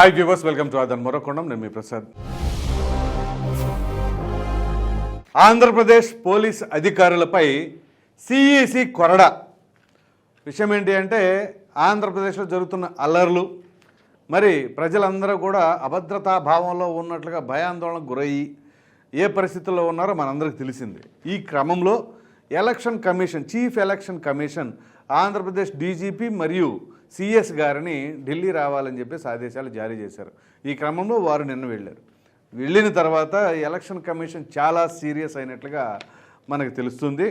Hi viewers welcome to ఆదన్ మరొకొండం నేను మీ ప్రసాద్ ఆంధ్రప్రదేశ్ పోలీస్ అధికారులపై సిఈసి కొరడ. విషయం ఏంటి అంటే ఆంధ్రప్రదేశ్లో జరుగుతున్న అల్లర్లు మరి ప్రజలందరూ కూడా అభద్రతా భావంలో ఉన్నట్లుగా భయాందోళనకు గురయ్యి ఏ పరిస్థితుల్లో ఉన్నారో మనందరికి తెలిసింది. ఈ క్రమంలో election commission chief election commission Andhra Pradesh DGP మరియు సిఎస్ గారిని ఢిల్లీ రావాలని చెప్పేసి ఆదేశాలు జారీ చేశారు. ఈ క్రమంలో వారు నిన్న వెళ్ళారు. వెళ్ళిన తర్వాత ఎలక్షన్ కమిషన్ చాలా సీరియస్ అయినట్లుగా మనకు తెలుస్తుంది.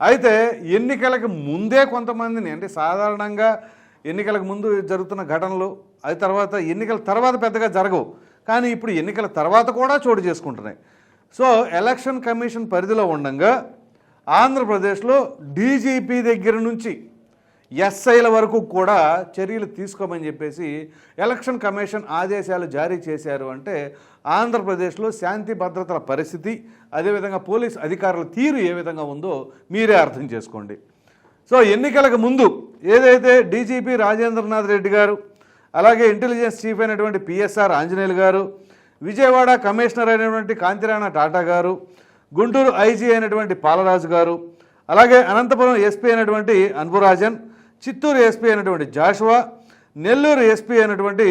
అయితే ఎన్నికలకు ముందే కొంతమందిని అంటే సాధారణంగా ఎన్నికలకు ముందు జరుగుతున్న ఘటనలు అది తర్వాత ఎన్నికల తర్వాత పెద్దగా జరగవు. కానీ ఇప్పుడు ఎన్నికల తర్వాత కూడా చోటు చేసుకుంటున్నాయి. సో ఎలక్షన్ కమిషన్ పరిధిలో ఉండగా ఆంధ్రప్రదేశ్లో డీజీపీ దగ్గర నుంచి ఎస్ఐల వరకు కూడా చర్యలు తీసుకోమని చెప్పేసి ఎలక్షన్ కమిషన్ ఆదేశాలు జారీ చేశారు అంటే ఆంధ్రప్రదేశ్లో శాంతి భద్రతల పరిస్థితి అదేవిధంగా పోలీస్ అధికారుల తీరు ఏ విధంగా ఉందో మీరే అర్థం చేసుకోండి. సో ఎన్నికలకు ముందు ఏదైతే డీజీపీ రాజేంద్రనాథ్ రెడ్డి గారు అలాగే ఇంటెలిజెన్స్ చీఫ్ అయినటువంటి పిఎస్ఆర్ ఆంజనేయులు గారు విజయవాడ కమిషనర్ అయినటువంటి కాంతిరాణ టాటా గారు గుంటూరు ఐజీ అయినటువంటి పాలరాజు గారు అలాగే అనంతపురం ఎస్పీ అయినటువంటి అన్బురాజన్ చిత్తూరు ఎస్పీ అయినటువంటి జాషువా నెల్లూరు ఎస్పీ అయినటువంటి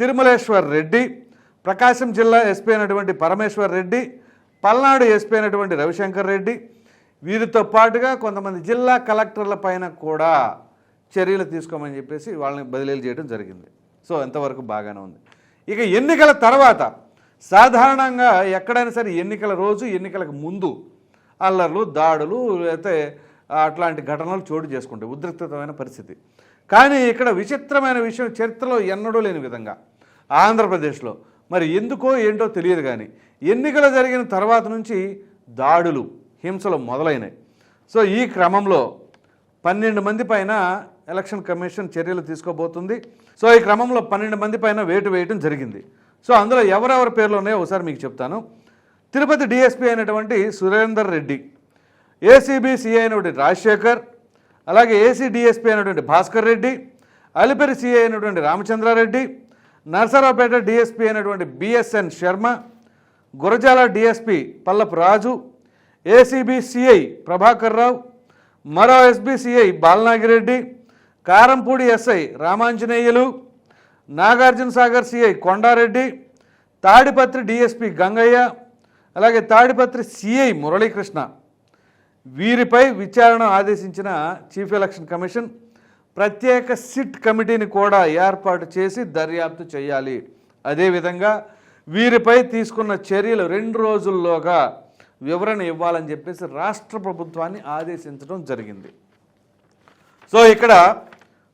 తిరుమలేశ్వర్ రెడ్డి ప్రకాశం జిల్లా ఎస్పీ అయినటువంటి పరమేశ్వర్ రెడ్డి పల్నాడు ఎస్పీ అయినటువంటి రవిశంకర్ రెడ్డి వీరితో పాటుగా కొంతమంది జిల్లా కలెక్టర్ల పైన కూడా చర్యలు తీసుకోమని చెప్పేసి వాళ్ళని బదిలీలు చేయడం జరిగింది. సో ఎంతవరకు బాగానే ఉంది. ఇక ఎన్నికల తర్వాత సాధారణంగా ఎక్కడైనా సరే ఎన్నికల రోజు ఎన్నికలకు ముందు అల్లర్లు దాడులు లేకపోతే అట్లాంటి ఘటనలు చోటు చేసుకుంటాయి. ఉద్రిక్తమైన పరిస్థితి. కానీ ఇక్కడ విచిత్రమైన విషయం చరిత్రలో ఎన్నడూ లేని విధంగా ఆంధ్రప్రదేశ్లో. మరి ఎందుకో ఏంటో తెలియదు కానీ ఎన్నికలు జరిగిన తర్వాత నుంచి దాడులు హింసలు మొదలైనాయి. సో ఈ క్రమంలో పన్నెండు మంది పైన ఎలక్షన్ కమిషన్ చర్యలు తీసుకోబోతుంది. సో ఈ క్రమంలో పన్నెండు మంది పైన వేటు వేయటం జరిగింది. సో అందులో ఎవరెవరి పేర్లు ఉన్నాయో ఒకసారి మీకు చెప్తాను. తిరుపతి డిఎస్పీ అయినటువంటి సురేందర్ రెడ్డి ఏసీబీ సిఐ అయినటువంటి రాజశేఖర్ అలాగే ఏసీ డిఎస్పీ అయినటువంటి భాస్కర్ రెడ్డి అలిపిరి సిఐ అయినటువంటి రామచంద్రారెడ్డి నర్సరావుపేట డిఎస్పీ అయినటువంటి BSN Sharma Gurazala DSP Pallapu Raju ACB CI Prabhakar Rao మరో SB CI Balanagireddy Karampudi SI Ramanjaneyulu Nagarjuna Sagar CI Kondareddy Tadipatri DSP Gangaiah అలాగే తాడిపత్రి సిఐ మురళీకృష్ణ. వీరిపై విచారణ ఆదేశించిన చీఫ్ ఎలక్షన్ కమిషన్ ప్రత్యేక SIT కమిటీని కూడా ఏర్పాటు చేసి దర్యాప్తు చేయాలి. అదేవిధంగా వీరిపై తీసుకున్న చర్యలు రెండు రోజుల్లోగా వివరణ ఇవ్వాలని చెప్పేసి రాష్ట్ర ప్రభుత్వాన్ని ఆదేశించడం జరిగింది. సో ఇక్కడ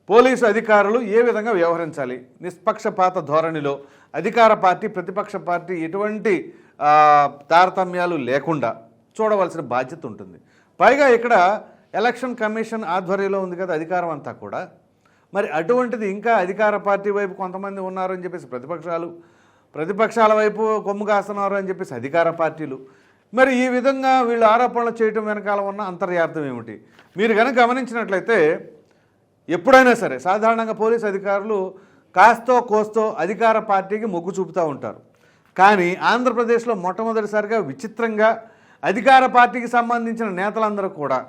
పోలీసు అధికారులు ఏ విధంగా వ్యవహరించాలి? నిష్పక్షపాత ధోరణిలో అధికార పార్టీ ప్రతిపక్ష పార్టీ ఎటువంటి తారతమ్యాలు లేకుండా చూడవలసిన బాధ్యత ఉంటుంది. పైగా ఇక్కడ ఎలక్షన్ కమిషన్ ఆధ్వర్యంలో ఉంది కదా అధికారం అంతా కూడా. మరి అటువంటిది ఇంకా అధికార పార్టీ వైపు కొంతమంది ఉన్నారు అని చెప్పేసి ప్రతిపక్షాలు ప్రతిపక్షాల వైపు కొమ్ము కాస్తున్నారు అని చెప్పేసి అధికార పార్టీలు. మరి ఈ విధంగా వీళ్ళు ఆరోపణలు చేయటం వెనకాల ఉన్న అంతర్యార్థం ఏమిటి? మీరు కనుక గమనించినట్లయితే ఎప్పుడైనా సరే సాధారణంగా పోలీస్ అధికారులు కాస్తో కోస్తో అధికార పార్టీకి మొగ్గు చూపుతూ ఉంటారు. కానీ ఆంధ్రప్రదేశ్లో మొట్టమొదటిసారిగా విచిత్రంగా అధికార పార్టీకి సంబంధించిన నేతలందరూ కూడా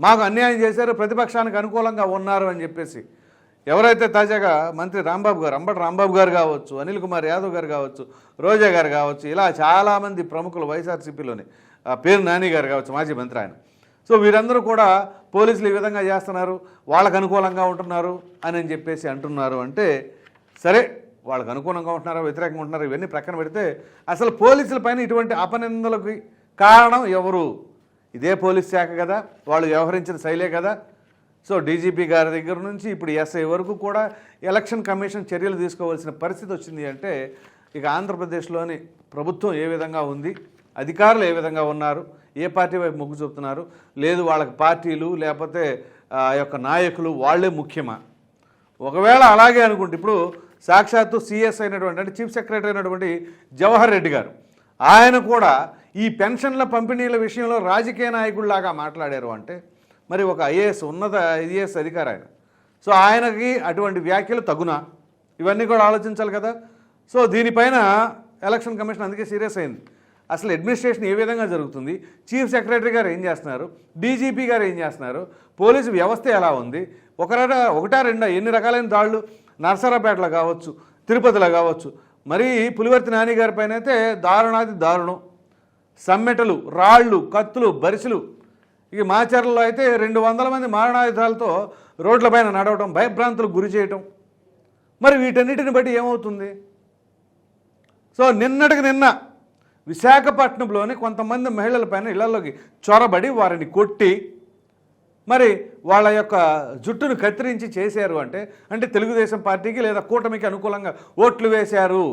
మాకు అన్యాయం చేశారు ప్రతిపక్షానికి అనుకూలంగా ఉన్నారు అని చెప్పేసి ఎవరైతే తాజాగా మంత్రి రాంబాబు గారు అంబటి రాంబాబు గారు కావచ్చు అనిల్ కుమార్ యాదవ్ గారు కావచ్చు రోజా గారు కావచ్చు ఇలా చాలామంది ప్రముఖులు వైఎస్ఆర్సీపీలోని ఆ పేరు నాని గారు కావచ్చు మాజీ మంత్రి ఆయన. సో వీరందరూ కూడా పోలీసులు ఈ విధంగా చేస్తున్నారు వాళ్ళకు అనుకూలంగా ఉంటున్నారు అని అని చెప్పేసి అంటున్నారు అంటే సరే వాళ్ళకు అనుకూలంగా ఉంటున్నారా వ్యతిరేకంగా ఉంటున్నారా ఇవన్నీ ప్రక్కన పెడితే అసలు పోలీసుల పైన ఇటువంటి అపనిందలకు కారణం ఎవరు? ఇదే పోలీస్ శాఖ కదా వాళ్ళు వ్యవహరించిన శైలే కదా. సో డీజీపీ గారి దగ్గర నుంచి ఇప్పుడు ఎస్ఐ వరకు కూడా ఎలక్షన్ కమిషన్ చర్యలు తీసుకోవాల్సిన పరిస్థితి వచ్చింది అంటే ఇక ఆంధ్రప్రదేశ్లోని ప్రభుత్వం ఏ విధంగా ఉంది అధికారులు ఏ విధంగా ఉన్నారు ఏ పార్టీ వైపు మొగ్గు చూపుతున్నారు? లేదు వాళ్ళకి పార్టీలు లేకపోతే ఆ యొక్క నాయకులు వాళ్ళే ముఖ్యమా? ఒకవేళ అలాగే అనుకుంటే ఇప్పుడు సాక్షాత్తు సిఎస్ అయినటువంటి అంటే చీఫ్ సెక్రటరీ అయినటువంటి జవహర్ రెడ్డి గారు ఆయన కూడా ఈ పెన్షన్ల పంపిణీల విషయంలో రాజకీయ నాయకుడిలాగా మాట్లాడారు అంటే మరి ఒక ఐఏఎస్ ఉన్నత ఐఏఎస్ అధికారి ఆయన. సో ఆయనకి అటువంటి వ్యాఖ్యలు తగునా? ఇవన్నీ కూడా ఆలోచించాలి కదా. సో దీనిపైన ఎలక్షన్ కమిషన్ అందుకే సీరియస్ అయింది. అసలు అడ్మినిస్ట్రేషన్ ఏ విధంగా జరుగుతుంది? చీఫ్ సెక్రటరీ గారు ఏం చేస్తున్నారు? డీజీపీ గారు ఏం చేస్తున్నారు? పోలీసు వ్యవస్థ ఎలా ఉంది? ఒకరట ఒకటా రెండా ఎన్ని రకాలైన దాడులు నర్సరాపేటలో కావచ్చు తిరుపతిలో కావచ్చు. మరి పులివర్తి నాని గారి పైన అయితే దారుణాది దారుణం. సమ్మెటలు రాళ్ళు కత్తులు బరిసెలు. ఇక మాచర్లలో అయితే రెండు వందల మంది మారణాయుధాలతో రోడ్లపైన నడవటం భయభ్రాంతులకు గురి చేయటం. మరి వీటన్నిటిని బట్టి ఏమవుతుంది? సో నిన్నటికి నిన్న విశాఖపట్నంలోని కొంతమంది మహిళలపైన ఇళ్ళలోకి చొరబడి వారిని కొట్టి మరి వాళ్ళ యొక్క జుట్టును కత్తిరించి చేశారు అంటే అంటే తెలుగుదేశం పార్టీకి లేదా కూటమికి అనుకూలంగా ఓట్లు వేశారు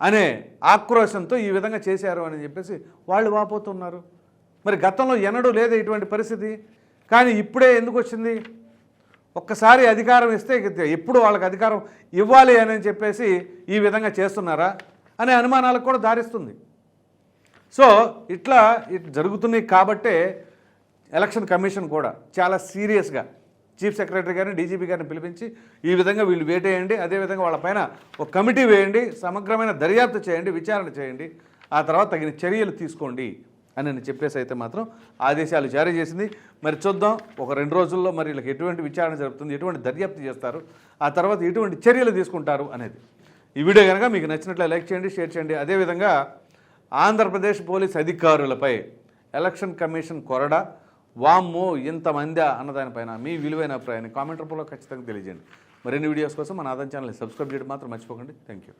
అనే ఆక్రోశంతో ఈ విధంగా చేశారు అని చెప్పేసి వాళ్ళు వాపోతున్నారు. మరి గతంలో ఎన్నడూ లేదు ఇటువంటి పరిస్థితి? కానీ ఇప్పుడే ఎందుకు వచ్చింది? ఒక్కసారి అధికారం ఇస్తే ఎప్పుడు వాళ్ళకి అధికారం ఇవ్వాలి అని చెప్పేసి ఈ విధంగా చేస్తున్నారా? అనే అనుమానాలకు కూడా దారిస్తుంది. సో ఇట్లా ఇట్ జరుగుతున్నాయి కాబట్టే ఎలక్షన్ కమిషన్ కూడా చాలా సీరియస్గా చీఫ్ సెక్రటరీ గారిని డీజీపీ గారిని పిలిపించి ఈ విధంగా వీళ్ళు వేటేయండి అదేవిధంగా వాళ్ళపైన ఒక కమిటీ వేయండి సమగ్రమైన దర్యాప్తు చేయండి విచారణ చేయండి ఆ తర్వాత తగిన చర్యలు తీసుకోండి అని నేను చెప్పేసి అయితే మాత్రం ఆదేశాలు జారీ చేసింది. మరి చూద్దాం ఒక రెండు రోజుల్లో మరి వీళ్ళకి ఎటువంటి విచారణ జరుగుతుంది ఎటువంటి దర్యాప్తు చేస్తారు ఆ తర్వాత ఎటువంటి చర్యలు తీసుకుంటారు అనేది. ఈ వీడియో కనుక మీకు నచ్చినట్లే లైక్ చేయండి షేర్ చేయండి. అదేవిధంగా ఆంధ్రప్రదేశ్ పోలీస్ అధికారులపై ఎలక్షన్ కమిషన్ కొరడ వామ్మో ఇంతమంది అన్నదానిపైన మీ విలువైన అభిప్రాయాన్ని కామెంట్ రూపంలో ఖచ్చితంగా తెలియజేయండి. మరిన్ని వీడియోస్ కోసం మన ఆదాయం ఛానల్ని సబ్స్క్రైబ్ చేయడం మాత్రం మర్చిపోకండి. Thank you